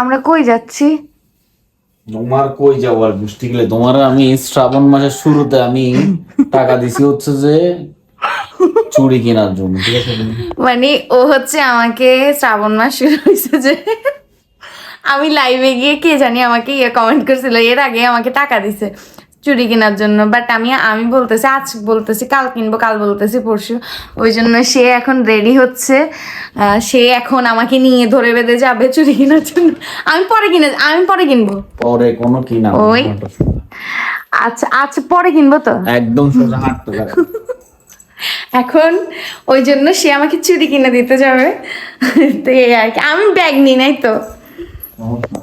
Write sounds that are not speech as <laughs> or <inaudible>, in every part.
আমরা কই যাচ্ছি? তোমার কই যাওয়ার বুঝতে গেলে? তোমার আমি শ্রাবণ মাসের শুরুতে আমি টাকা দিছি হচ্ছে যে চুড়ি কেনার জন্য ঠিক আছে? মানে ও হচ্ছে আমাকে শ্রাবণ মাস শুরু হয়েছে যে আমি লাইভে গিয়ে কে জানি আমাকে ইয়ে কমেন্ট করছিল এর আগে আমাকে টাকা দিছে। চুড়ি কেনার জন্য। বাট আমি আমি বলতেছি আজ বলতেছি কাল কিনবো কাল বলতেছি পরশু। ওই জন্য সে এখন রেডি হচ্ছে। সে এখন আমাকে নিয়ে ধরে বেঁধে যাবে চুরি কেনার জন্য। আমি পরে কিনে আমি পরে কিনবো। পরে কোনো কিনা ওই। আচ্ছা আচ্ছা পরে কিনবো তো? একদম সোজা হাঁটতে পারে। <laughs> এখন ওই জন্য সে আমাকে চুরি কিনে দিতে যাবে। <laughs> তো এই আর কি। আমি ব্যাগ নিই নাই তো।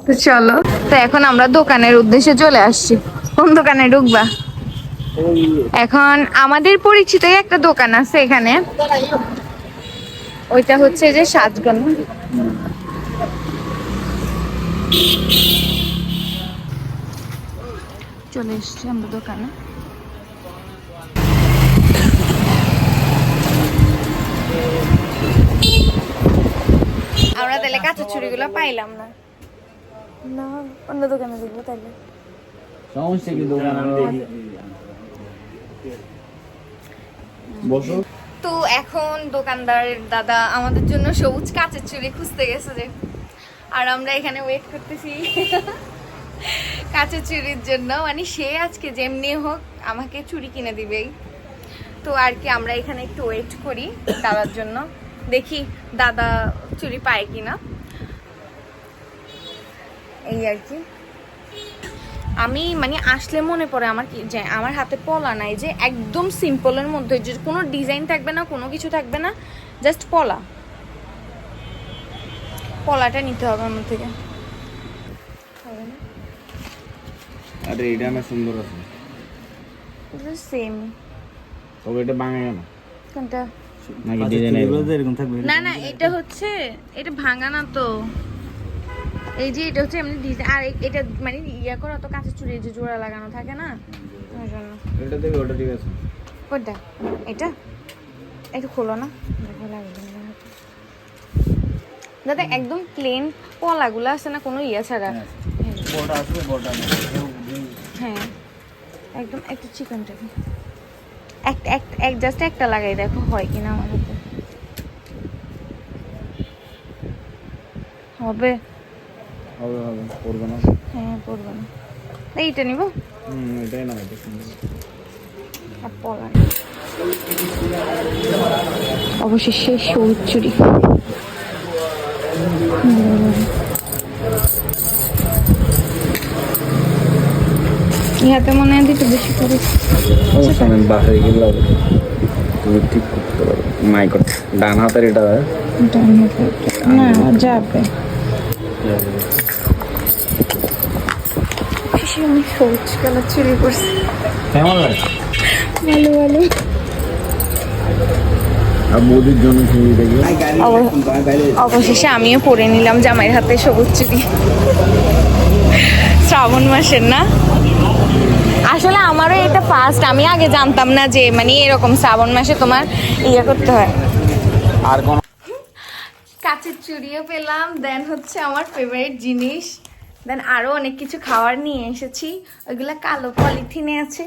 তো চলো। তো এখন আমরা দোকানের উদ্দেশ্যে চলে আসছি। কোন দোকানে ঢুকবা? এখন আমাদের পরিচিতই একটা দোকান আছে এখানে। ওইটা হচ্ছে যে সাজগন চলে এসছি আমরা দোকানে। আমরা তাহলে কাঁচা চুড়িগুলো পাইলাম না। না অন্য দোকানে দেখব তাহলে। সমস্যা কি দোকান? বসো। তো এখন দোকানদারের দাদা আমাদের জন্য সবুজ কাঁচের চুড়ি খুঁজতে গেছে যে আর আমরা এখানে ওয়েট করতেছি। কাঁচের চুড়ির জন্য। মানে সে আজকে যেমনি হোক আমাকে চুড়ি কিনে দিবেই। তো আর কি আমরা এখানে একটু ওয়েট করি দাদার জন্য। দেখি দাদা চুড়ি পায় কিনা। এই আর কি। আমি মানে আসলে মনে পড়ে আমার কি যে আমার হাতে পলা নাই যে একদম সিম্পলের মধ্যে যে কোনো ডিজাইন থাকবে না কোনো কিছু থাকবে না জাস্ট পলা। পলাটা নিতে হবে আমার থেকে। না? আরে এটা না সুন্দর আছে। সেম তবে এটা ভাঙে কেন কোনটা? না না এটা হচ্ছে এটা ভাঙা না তো। এই যে এটা হচ্ছে এমনি ডিজাইন আর এটা মানে ইয়া করা তো কাঁচের চুড়ি যে জোড়া লাগানো থাকে না? এটা দেবে ওটা ঠিক আছে। কোনটা এটা? একটু খোলো না। দেখো লাগবে দাদা একদম প্লেন পলাগুলো আছে না কোনো ইয়া ছাড়া? বড়টা আসবে বড়টা হ্যাঁ। একদম একটু চিকনটা এক এক এক জাস্ট একটা লাগাই দেখো হয় কিনা আমার হাতে হবে। হবে হবে। করবে না? হ্যাঁ পড়বে না। এইটা নিব? হুম এটাই না এটা সুন্দর আর নিবো। অবশেষে সবুজ চুরি। ইহাতে মনে হয় বেশি করে? বাসায় গেলে তুমি ঠিক করতে পারো। মাইক ডান হাতের এটা ডান হাতে। না যাবে। আমি সবুজ কালার চুরি করছি। কেমন লাগে? ভালো ভালো। অবশেষে আমিও পরে নিলাম জামাইয়ের হাতে সবুজ চুড়ি শ্রাবণ মাসের না? আসলে আমারও এটা ফার্স্ট আমি আগে জানতাম না যে মানে এরকম শ্রাবণ মাসে তোমার ইয়ে করতে হয়। আর কোন কাচের চুড়িও পেলাম দেন হচ্ছে আমার ফেভারিট জিনিস দেন আরও অনেক কিছু খাওয়ার নিয়ে এসেছি। ওইগুলা কালো পলিথিনে আছে।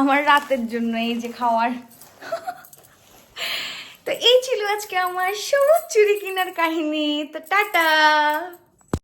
আমার রাতের জন্য এই যে খাওয়ার। তো এই ছিল আজকে আমার সবুজ চুরি কেনার কাহিনী। তো টাটা!